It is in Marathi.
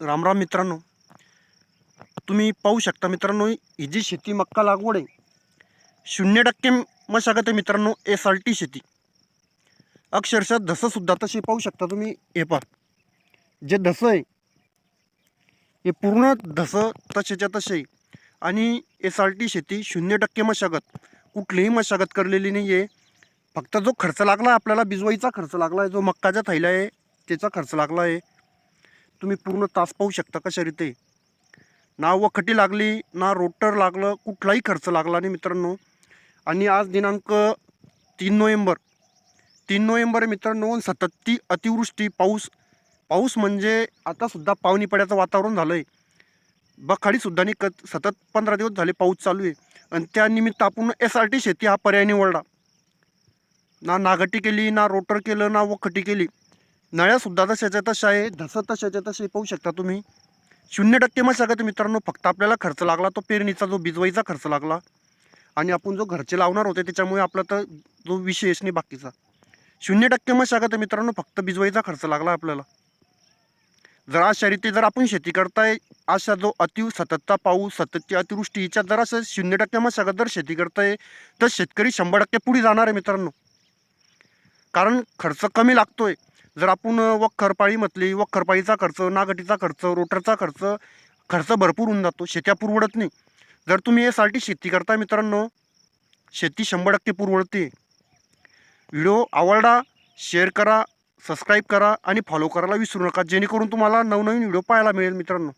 रामराम मित्रांनो तुम्ही पाहू शकता मित्रांनो ही जी शेती मक्का लागवड आहे शून्य टक्के मशागत आहे मित्रांनो एस आर टी शेती. अक्षरशः धसंसुद्धा तशी पाहू शकता तुम्ही हे पहा. जे धसं आहे हे पूर्ण धसं तसेच्या तसे आहे. आणि एस आर टी शेती शून्य टक्के मशागत कुठलीही मशागत करलेली नाही आहे फक्त जो खर्च लागला आपल्याला बिजवाईचा खर्च लागला आहे जो मक्काच्या थैला आहे त्याचा खर्च लागला आहे. तुम्ही पूर्ण तास पाहू शकता कशा रीते. ना वखटी लागली ना रोटर लागलं कुठलाही खर्च लागला नाही मित्रांनो. आणि आज दिनांक तीन नोव्हेंबर. तीन नोव्हेंबर मित्रांनो मित्रांनो सततती अतिवृष्टी पाऊस. पाऊस म्हणजे आतासुद्धा पावणी पड्याचं वातावरण झालं आहे बखाडीसुद्धा नाही कत सतत पंधरा दिवस झाले पाऊस चालू आहे. आणि त्यानिमित्त आपण एस आर टी शेती हा पर्याय निवडला. ना नागटी केली ना रोटर केलं ना वखटी केली. नळ्यासुद्धा तशाच्या तशा आहे धसं तशाच्या तसे पाहू शकता तुम्ही. शून्य टक्के मशागत मित्रांनो फक्त आपल्याला खर्च लागला तो पेरणीचा जो बिजवाईचा खर्च लागला. आणि आपण जो घरचे लावणार होते त्याच्यामुळे आपला तर जो विशेष नाही बाकीचा. शून्य टक्के मशागत मित्रांनो फक्त बिजवाईचा खर्च लागला आपल्याला. जर अशा रीती जर आपण शेती करताय अशा जो अति सततचा पाऊस सततची अतिवृष्टी हिच्यात जर असं शून्य टक्के मशागत जर शेती करताय तर शेतकरी शंभर टक्के पुढे जाणार आहे मित्रांनो. कारण खर्च कमी लागतोय. जर आपण वखरपाळी म्हटली वखरपाळीचा खर्च नागटीचा खर्च रोटरचा खर्च खर्च भरपूर होऊन जातो शेत्या पुरवडत नाही. जर तुम्ही यासाठी शेती करता मित्रांनो शेती शंभर टक्के पुरवडते. व्हिडिओ आवडला शेअर करा सबस्क्राईब करा आणि फॉलो करायला विसरू नका जेणेकरून तुम्हाला नवनवीन व्हिडिओ पाहायला मिळेल मित्रांनो.